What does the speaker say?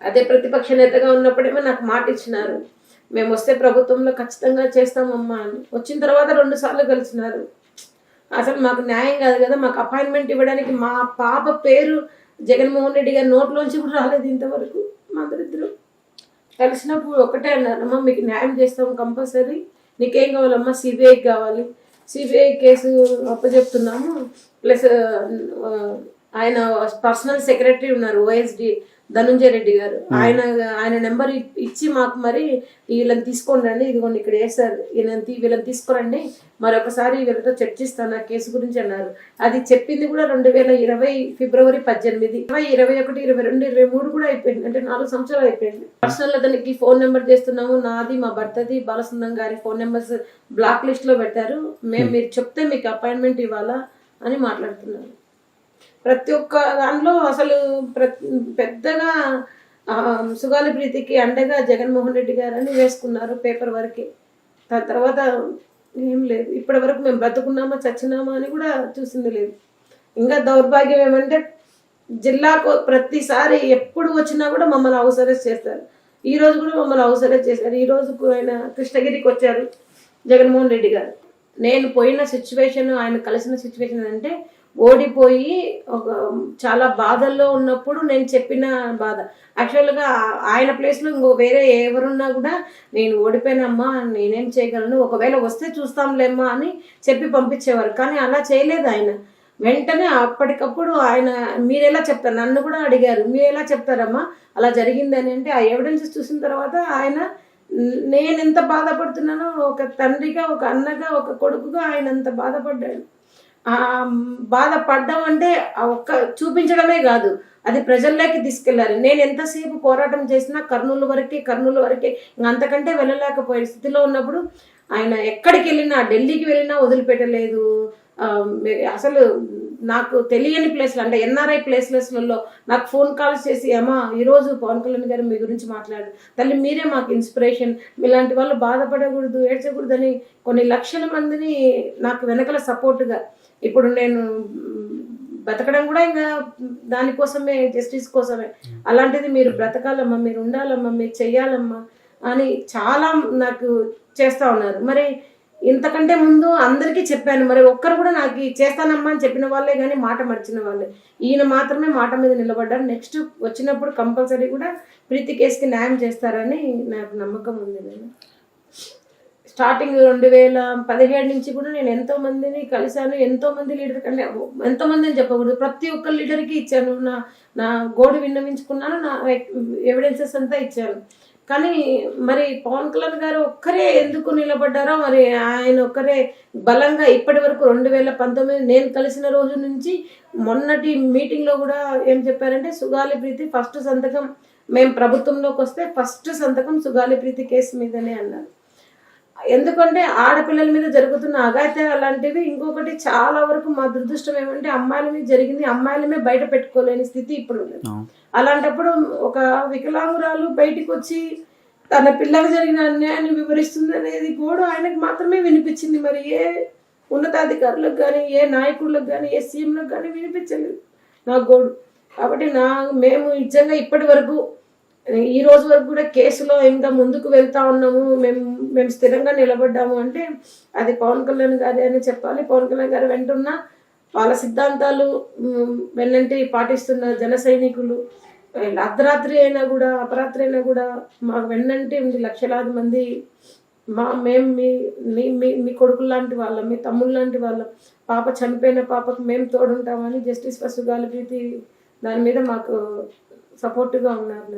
అదే ప్రతిపక్ష నేతగా ఉన్నప్పుడేమో నాకు మాట ఇచ్చినారు. మేము వస్తే ప్రభుత్వంలో ఖచ్చితంగా చేస్తామమ్మా అని. వచ్చిన తర్వాత రెండు సార్లు కలిసినారు. అసలు మాకు న్యాయం కాదు కదా మాకు అపాయింట్మెంట్ ఇవ్వడానికి మా పాప పేరు జగన్మోహన్ రెడ్డి గారి నోట్లోంచి కూడా రాలేదు ఇంతవరకు. మా దరిద్రం. కలిసినప్పుడు ఒకటే అన్నారు అమ్మా మీకు న్యాయం చేస్తాం కంపల్సరీ. నీకేం కావాలమ్మా? సిబిఐకి కావాలి. సిబిఐ కేసు అప్పచెప్తున్నాము. ప్లస్ ఆయన పర్సనల్ సెక్రటరీ ఉన్నారు ఓఎస్డి ధనుంజయ రెడ్డి గారు. ఆయన ఆయన నెంబర్ ఇచ్చి మాకు మరి వీళ్ళని తీసుకోండి అండి ఇదిగోండి ఇక్కడ వేసారు వీళ్ళని తీసుకురండి. మరొకసారి వీళ్ళతో చర్చిస్తాను ఆ కేసు గురించి అన్నారు. అది చెప్పింది కూడా రెండు వేల ఇరవై ఫిబ్రవరి పద్దెనిమిది. ఇరవై ఇరవై ఒకటి ఇరవై రెండు ఇరవై మూడు కూడా అయిపోయింది. అంటే నాలుగు సంవత్సరాలు అయిపోయింది. పర్సనల్ అతనికి ఫోన్ నెంబర్ చేస్తున్నాము. నాది మా భర్తది బాలసుందం గారి ఫోన్ నెంబర్స్ బ్లాక్ లిస్ట్లో పెట్టారు మేము. మీరు చెప్తే మీకు అపాయింట్మెంట్ ఇవ్వాలా అని మాట్లాడుతున్నారు. ప్రతి ఒక్క దానిలో అసలు పెద్దగా సుగాల సుగాలి ప్రీతికి అండగా జగన్మోహన్ రెడ్డి గారని వేసుకున్నారు పేపర్ వరకే. దాని తర్వాత ఏం లేదు. ఇప్పటి వరకు మేము బ్రతుకున్నామా చచ్చినామా అని కూడా చూసింది లేదు. ఇంకా దౌర్భాగ్యం ఏమంటే జిల్లాకు ప్రతిసారి ఎప్పుడు వచ్చినా కూడా మమ్మల్ని హౌస్ చేస్తారు. ఈ రోజు కూడా మమ్మల్ని అవసరం చేశారు. ఈ రోజు ఆయన కృష్ణగిరికి వచ్చారు జగన్మోహన్ రెడ్డి గారు. నేను పోయిన సిచ్యువేషన్ ఆయన కలిసిన సిచ్యువేషన్ అంటే ఓడిపోయి ఒక చాలా బాధల్లో ఉన్నప్పుడు నేను చెప్పిన బాధ. యాక్చువల్గా ఆయన ప్లేస్లో ఇంకో వేరే ఎవరున్నా కూడా నేను ఓడిపోయినమ్మా నేనేం చేయగలను ఒకవేళ వస్తే చూస్తాంలేమ్మా అని చెప్పి పంపించేవారు. కానీ అలా చేయలేదు ఆయన. వెంటనే అప్పటికప్పుడు ఆయన మీరు ఎలా చెప్తారు? నన్ను కూడా అడిగారు. మీరు ఎలా చెప్తారమ్మా? అలా జరిగిందని అంటే ఆ ఎవిడెన్సెస్ చూసిన తర్వాత ఆయన నేను ఎంత బాధపడుతున్నానో ఒక తండ్రిగా ఒక అన్నగా ఒక కొడుకుగా ఆయన అంత బాధపడ్డాడు. బాధపడ్డం అంటే ఆ ఒక్క చూపించడమే కాదు. అది ప్రజల్లోకి తీసుకెళ్ళాలి. నేను ఎంతసేపు పోరాటం చేసినా కర్నూలు వరకే కర్నూలు వరకే ఇంకా అంతకంటే వెళ్ళలేకపోయే స్థితిలో ఉన్నప్పుడు ఆయన ఎక్కడికి వెళ్ళినా ఢిల్లీకి వెళ్ళినా వదిలిపెట్టలేదు. అసలు నాకు తెలియని ప్లేస్లు అంటే ఎన్ఆర్ఐ ప్లేస్లెస్లలో నాకు ఫోన్ కాల్స్ చేసి ఏమా ఈరోజు పవన్ కళ్యాణ్ గారు మీ గురించి మాట్లాడు తల్లి మీరే మాకు ఇన్స్పిరేషన్ మీలాంటి వాళ్ళు బాధపడకూడదు ఏడ్చకూడదు అని కొన్ని లక్షల మందిని నాకు వెనకల సపోర్ట్గా ఇప్పుడు నేను బ్రతకడం కూడా ఇంకా దానికోసమే జస్టిస్ కోసమే. అలాంటిది మీరు బ్రతకాలమ్మా మీరు ఉండాలమ్మా మీరు చెయ్యాలమ్మా అని చాలా నాకు చేస్తూ ఉన్నారు. మరి ఇంతకంటే ముందు అందరికీ చెప్పాను మరి ఒక్కరు కూడా నాకు చేస్తానమ్మా అని చెప్పిన వాళ్ళే కానీ మాట మర్చిన వాళ్ళే. ఈయన మాత్రమే మాట మీద నిలబడ్డారు. నెక్స్ట్ వచ్చినప్పుడు కంపల్సరీ కూడా ప్రీతి కేసుకి న్యాయం చేస్తారని నాకు నమ్మకం ఉంది నేను. స్టార్టింగ్ రెండు వేల పదిహేడు నుంచి కూడా నేను ఎంతో మందిని కలిశాను. ఎంతో మంది లీడర్ కంటే ఎంతో మందిని చెప్పకూడదు. ప్రతి ఒక్క లీడర్కి ఇచ్చాను. నా నా గోడు విన్నవించుకున్నాను. నా ఎవిడెన్సెస్ అంతా ఇచ్చాను. కానీ మరి పవన్ కళ్యాణ్ గారు ఒక్కరే ఎందుకు నిలబడ్డారో మరి ఆయన ఒక్కరే బలంగా ఇప్పటి వరకు రెండు వేల పంతొమ్మిది నేను కలిసిన రోజు నుంచి మొన్నటి మీటింగ్లో కూడా ఏం చెప్పారంటే సుగాలి ప్రీతి ఫస్ట్ సంతకం మేము ప్రభుత్వంలోకి వస్తే ఫస్ట్ సంతకం సుగాలి ప్రీతి కేసు మీదనే అన్నారు. ఎందుకంటే ఆడపిల్లల మీద జరుగుతున్న అఘాయిత్యాలు అలాంటివి ఇంకొకటి చాలా వరకు మా దురదృష్టం ఏమంటే అమ్మాయిల మీద జరిగింది. అమ్మాయిలమే బయట పెట్టుకోలేని స్థితి ఇప్పుడు అలాంటప్పుడు ఒక వికలాంగురాలు బయటికి వచ్చి తన పిల్లకి జరిగిన అన్యాయాన్ని వివరిస్తుంది అనేది కూడా ఆయనకు మాత్రమే వినిపించింది. మరి ఏ ఉన్నతాధికారులకు కానీ ఏ నాయకులకు కానీ ఏ సీఎంలకు కానీ వినిపించలేదు నా గోడు. కాబట్టి నా మేము నిజంగా ఇప్పటి వరకు ఈ రోజు వరకు కూడా కేసులో ఇంకా ముందుకు వెళ్తా ఉన్నాము మేము మేము స్థిరంగా నిలబడ్డాము అంటే అది పవన్ కళ్యాణ్ గారి అని చెప్పాలి. పవన్ కళ్యాణ్ గారు వెంటున్న వాళ్ళ సిద్ధాంతాలు వెన్నంటి పాటిస్తున్న జన సైనికులు అర్ధరాత్రి అయినా కూడా అపరాత్రి అయినా కూడా మాకు వెన్నంటి ఉంది లక్షలాది మంది. మా మేము మీ మీ మీ మీ లాంటి వాళ్ళం మీ తమ్ముళ్ళు లాంటి వాళ్ళం. పాప చనిపోయిన పాపకు మేము తోడుంటామని జస్టిస్ ఫస్ట్ గాలి ప్రీతి దాని మీద మాకు సపోర్ట్గా ఉన్నారు.